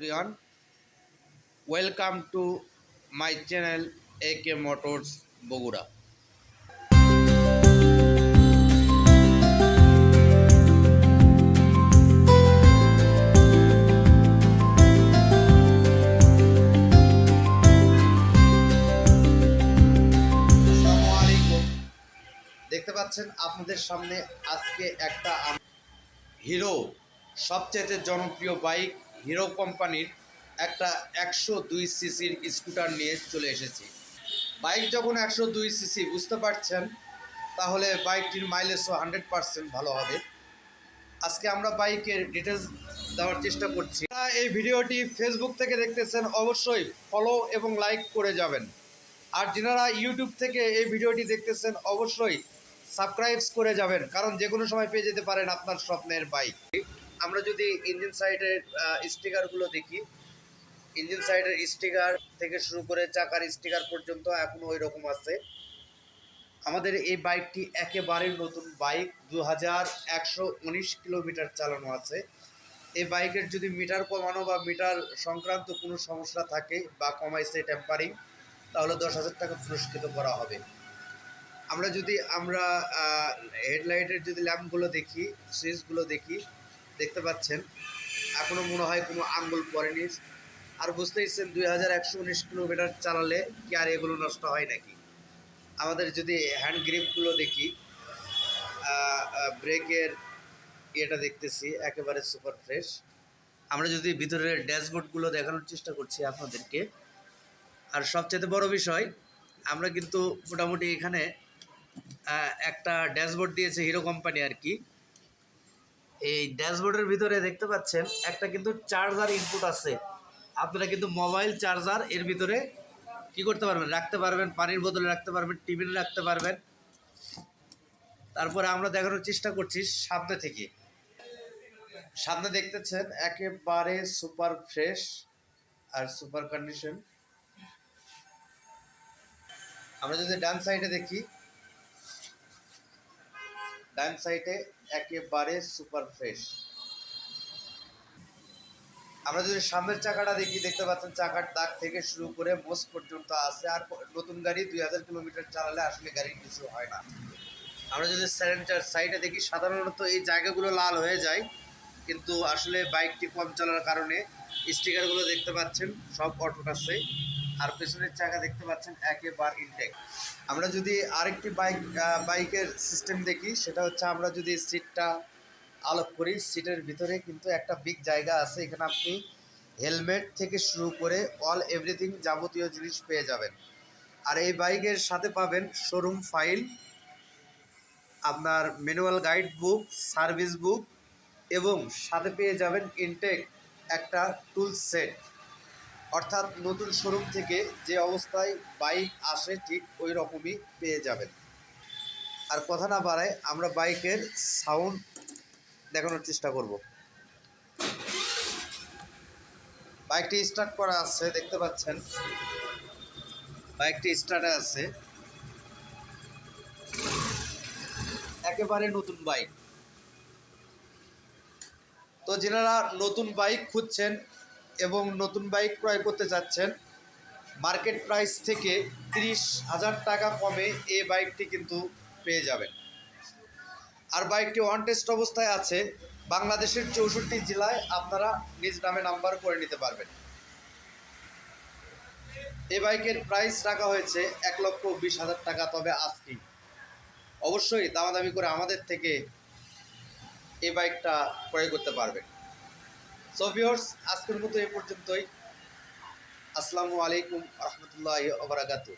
প্রিয়ন welcome to my channel A K motors Bogura দেখতে পাচ্ছেন আপনাদের সামনে আজকে একটা হিরো সবচেয়ে জনপ্রিয় বাইক হিরো কোম্পানির একটা একশো দুই সিসির স্কুটার নিয়ে চলে এসেছি। বাইক যখন একশো দুই সিসি বুঝতে পারছেন, তাহলে বাইকটির মাইলেজও হান্ড্রেড পারসেন্ট ভালো হবে। আজকে আমরা বাইকের ডিটেলস দেওয়ার চেষ্টা করছি। এই ভিডিওটি ফেসবুক থেকে দেখতেছেন, অবশ্যই ফলো এবং লাইক করে যাবেন। আর যারা ইউটিউব থেকে এই ভিডিওটি দেখতেছেন, অবশ্যই সাবস্ক্রাইব করে যাবেন। কারণ যে কোনো সময় পেয়ে যেতে পারেন আপনার স্বপ্নের বাইক। আমরা যদি ইঞ্জিন সাইডের স্টিকারগুলো দেখি ইঞ্জিন সাইডের স্টিকার থেকে শুরু করে চাকার স্টিকার পর্যন্ত এখনও ওই রকম আছে। আমাদের এই বাইকটি একেবারে নতুন বাইক দু হাজার একশো উনিশ কিলোমিটার চালানো আছে। এই বাইকের যদি মিটার কমানো বা মিটার সংক্রান্ত কোনো সমস্যা থাকে বা কমাইছে টেম্পারিং তাহলে দশ হাজার টাকা পুরস্কৃত করা হবে। আমরা যদি, আমরা হেডলাইটের যদি ল্যাম্পগুলো দেখি সুইচগুলো দেখি দেখতে পাচ্ছেন। এখনও মনে হয় কোনো আঙ্গুল পড়েনি। আর বুঝতেইছেন দুই হাজার একশো উনিশ কিলোমিটার চালালে কি আর এগুলো নষ্ট হয় নাকি? আমাদের যদি হ্যান্ড গ্রিপগুলো দেখি ব্রেকের ইয়েটা দেখতেছি, একেবারে সুপার ফ্রেশ। আমরা যদি ভিতরের ড্যাশবোর্ডগুলো দেখানোর চেষ্টা করছি আপনাদেরকে। আর সবচেয়ে বড় বিষয়, আমরা কিন্তু মোটামুটি এখানে একটা ড্যাশবোর্ড দিয়েছে হিরো কোম্পানি আর কি। এই ড্যাশবোর্ডের ভিতরে দেখতে পাচ্ছেন, একটা কিন্তু চার্জার ইনপুট আছে। আপনারা কিন্তু মোবাইল চার্জার এর ভিতরে কি করতে পারবেন? রাখতে পারবেন, পানির বোতলে রাখতে পারবেন, টিফিনে রাখতে পারবেন। তারপরে আমরা দেখানোর চেষ্টা করছি সামনে থেকে। সামনে দেখতেছেন, একেবারে সুপার ফ্রেশ আর সুপার কন্ডিশন আমরা যদি ডান সাইডে দেখি ডান সাইডে একেবারে সুপার ফ্রেশ। আমরা যদি সামনের চাকাটা দেখি, দেখতে পাচ্ছেন চাকার দাগ থেকে শুরু করে মোস পর্যন্ত আছে, আর নতুন গাড়ি দুই হাজার কিলোমিটার চালালে আসলে গাড়ির কিছু হয় না। আমরা যদি স্যালেন্টার সাইডে দেখি, সাধারণত এই জায়গাগুলো লাল হয়ে যায়, কিন্তু আসলে বাইকটি কম চলার কারণে স্টিকারগুলো দেখতে পাচ্ছেন, সব আছে আর পেছনের চাকা দেখতে পাচ্ছেন একেবার ইনটেক আমরা যদি আরেকটি বাইক বাইকের সিস্টেম দেখি, সেটা হচ্ছে আমরা যদি সিটটা আলোক করি সিটের ভিতরে কিন্তু একটা বিগ জায়গা আছে, এখানে আপনি হেলমেট থেকে শুরু করে অল এভরিথিং যাবতীয় জিনিস পেয়ে যাবেন। আর এই বাইকের সাথে পাবেন শোরুম ফাইল আপনার manual guide book service book এবং সাথে পেয়ে যাবেন ইনটেক একটা টুল সেট অর্থাৎ নতুন শোরুম থেকে যে অবস্থায় বাইক আসে ঠিক ওই রকমই পেয়ে যাবেন। আর কথা না বাড়ায় আমরা বাইকের সাউন্ড দেখানোর চেষ্টা করব। বাইকটি স্টার্ট করা আছে, দেখতে পাচ্ছেন। বাইকটি স্টার্টে আছে। একেবারে নতুন বাইক। তো যারা নতুন বাইক খুঁজছেন এবং নতুন বাইক ক্রয় করতে যাচ্ছেন। মার্কেট প্রাইস থেকে তিরিশ হাজার টাকা কমে এই বাইকটি কিন্তু পেয়ে যাবেন। আর বাইকটি ওয়ান টেস্ট অবস্থায় আছে। বাংলাদেশের চৌষট্টি জেলায় আপনারা নিজ নামে নাম্বার করে নিতে পারবেন। এ বাইকের প্রাইস রাখা হয়েছে এক লক্ষ বিশ হাজার টাকা, তবে আজকেই। অবশ্যই দামাদামি করে আমাদের থেকে এ বাইকটা ক্রয় করতে পারবেন। সো ভিউয়ার্স আজকের মতো এ পর্যন্তই। আসসালামু আলাইকুম রহমতুল্লাহ ওবরাকাতু